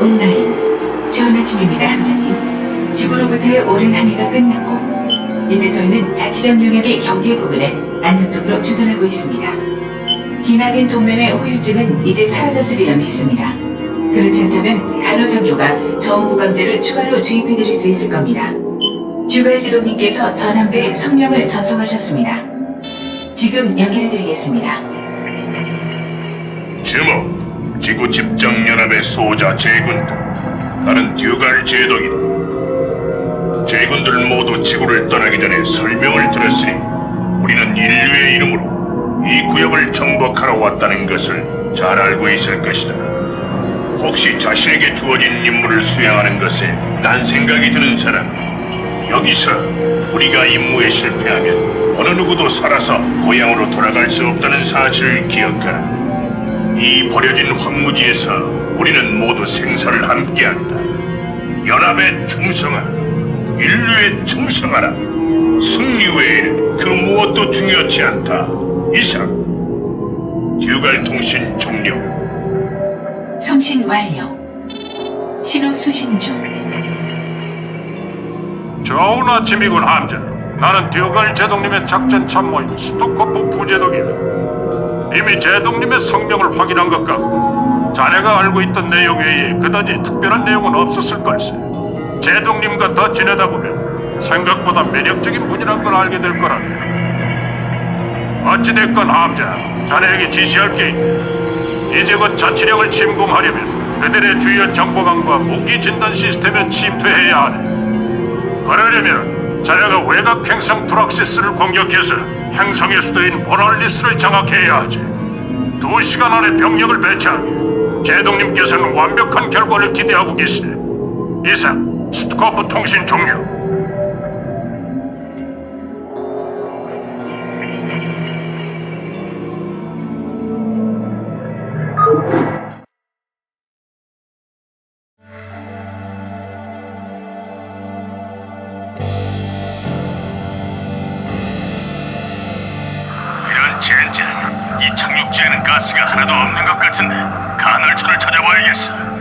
온라인. 좋은 아침입니다 함장님. 지구로부터의 오랜 한 해가 끝났고 이제 저희는 자치령 영역의 경계 부근에 안정적으로 주둔하고 있습니다. 기나긴 동면의 후유증은 이제 사라졌으리라 믿습니다. 그렇지 않다면 간호정료가 저온부 강제를 추가로 주입해드릴 수 있을 겁니다. 주갈 지도님께서 전함대에 성명을 전송하셨습니다. 지금 연결해드리겠습니다. 주목, 지구 집정 연합의 소자 제군들. 나는 듀갈 제독이다. 제군들 모두 지구를 떠나기 전에 설명을 들었으니 우리는 인류의 이름으로 이 구역을 정복하러 왔다는 것을 잘 알고 있을 것이다. 혹시 자신에게 주어진 임무를 수행하는 것에 난 생각이 드는 사람은 여기서 우리가 임무에 실패하면 어느 누구도 살아서 고향으로 돌아갈 수 없다는 사실을 기억하라. 이 버려진 황무지에서 우리는 모두 생사를 함께한다. 연합에 충성하라. 인류에 충성하라. 승리 외에는 그 무엇도 중요치 않다. 이상. 듀갈 통신 종료.送信 완료 신호 수신 중 좋은 아침이군 함자. 나는 듀갈 제독님의 작전 참모인 스토커프 부제독이야. 이미 제독님의 성명을 확인한 것 같고 자네가 알고 있던 내용 외에 그다지 특별한 내용은 없었을 걸세. 제독님과 더 지내다 보면 생각보다 매력적인 분이란 걸 알게 될 거라네. 어찌됐건 함자, 자네에게 지시할 게 있다. 이제 곧 자치령을 침공하려면 그들의 주요 정보망과 무기 진단 시스템에 침투해야 하네. 그러려면 자네가 외곽 행성 프락시스를 공격해서 행성의 수도인 보랄리스를 장악해야 하지. 두 시간 안에 병력을 배치하게. 제동님께서는 완벽한 결과를 기대하고 계시네. 이상 스투커프 통신 종료. 가스가 하나도 없는 것 같은데 간헐천을 찾아봐야겠어.